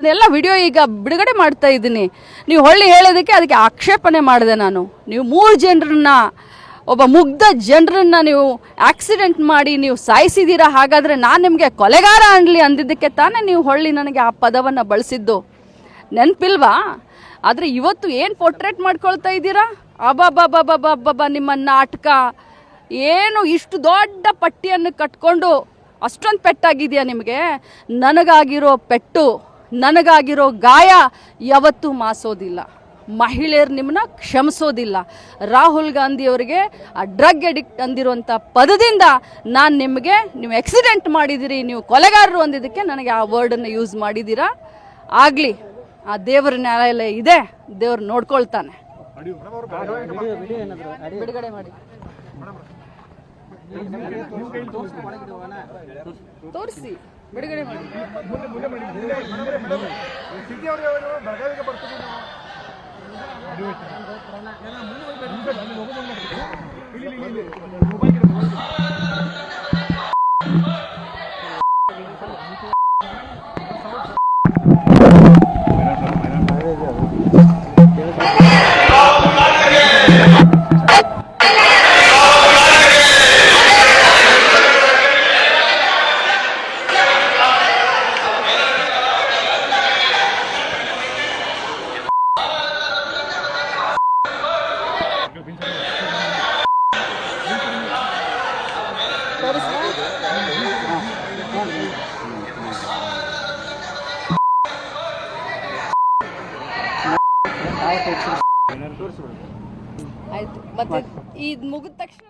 ಅದೆಲ್ಲ ವಿಡಿಯೋ ಈಗ ಬಿಡುಗಡೆ ಮಾಡ್ತಾ ಇದ್ದೀನಿ. ನೀವು ಹೊಳ್ಳಿ ಹೇಳೋದಕ್ಕೆ ಅದಕ್ಕೆ ಆಕ್ಷೇಪಣೆ ಮಾಡಿದೆ ನಾನು. ನೀವು ಮೂರು ಜನರನ್ನ, ಒಬ್ಬ ಮುಗ್ಧ ಜನರನ್ನ ನೀವು ಆಕ್ಸಿಡೆಂಟ್ ಮಾಡಿ ನೀವು ಸಾಯಿಸಿದ್ದೀರಾ ಹಾಗಾದರೆ ನಾನು ನಿಮಗೆ ಕೊಲೆಗಾರ ಅನ್ಲಿ ಅಂದಿದ್ದಕ್ಕೆ ತಾನೇ ನೀವು ಹೊಳ್ಳಿ ನನಗೆ ಆ ಪದವನ್ನು ಬಳಸಿದ್ದು. ನೆನಪಿಲ್ವಾ? ಆದರೆ ಇವತ್ತು ಏನು ಪೋರ್ಟ್ರೇಟ್ ಮಾಡ್ಕೊಳ್ತಾ ಇದ್ದೀರಾ? ಅಬಾಬಾಬಾಬಾಬಾಬಾ ನಿಮ್ಮ ನಾಟಕ. ಏನು ಇಷ್ಟು ದೊಡ್ಡ ಪಟ್ಟಿಯನ್ನು ಕಟ್ಕೊಂಡು ಅಷ್ಟೊಂದು ಪೆಟ್ಟಾಗಿದೆಯಾ ನಿಮಗೆ? ನನಗಾಗಿರೋ ಪೆಟ್ಟು. ನನಗಾಗಿರೋ ಗಾಯ ಯಾವತ್ತೂ ಮಾಸೋದಿಲ್ಲ. ಮಹಿಳೆಯರು ನಿಮ್ಮನ್ನ ಕ್ಷಮಿಸೋದಿಲ್ಲ. ರಾಹುಲ್ ಗಾಂಧಿಯವರಿಗೆ ಆ ಡ್ರಗ್ ಅಡಿಕ್ಟ್ ಅಂದಿರುವಂಥ ಪದದಿಂದ ನಾನು ನಿಮಗೆ ನೀವು ಆಕ್ಸಿಡೆಂಟ್ ಮಾಡಿದಿರಿ, ನೀವು ಕೊಲೆಗಾರರು ಅಂದಿದ್ದಕ್ಕೆ ನನಗೆ ಆ ವರ್ಡನ್ನು ಯೂಸ್ ಮಾಡಿದ್ದೀರಾ ಆಗಲಿ, ಆ ದೇವರ ನ್ಯಾಯಾಲಯ ಇದೆ, ದೇವ್ರು ನೋಡ್ಕೊಳ್ತಾನೆ. ತೋರಿಸಿ. ಬಿಡುಗಡೆ ಮಾಡಿ ಬೆಳಗಾವಿಗೆ ಬರ್ತೀವಿ ನಾವು ಆಯ್ತು ಮತ್ತೆ ಇದು ಮುಗಿದ ತಕ್ಷಣ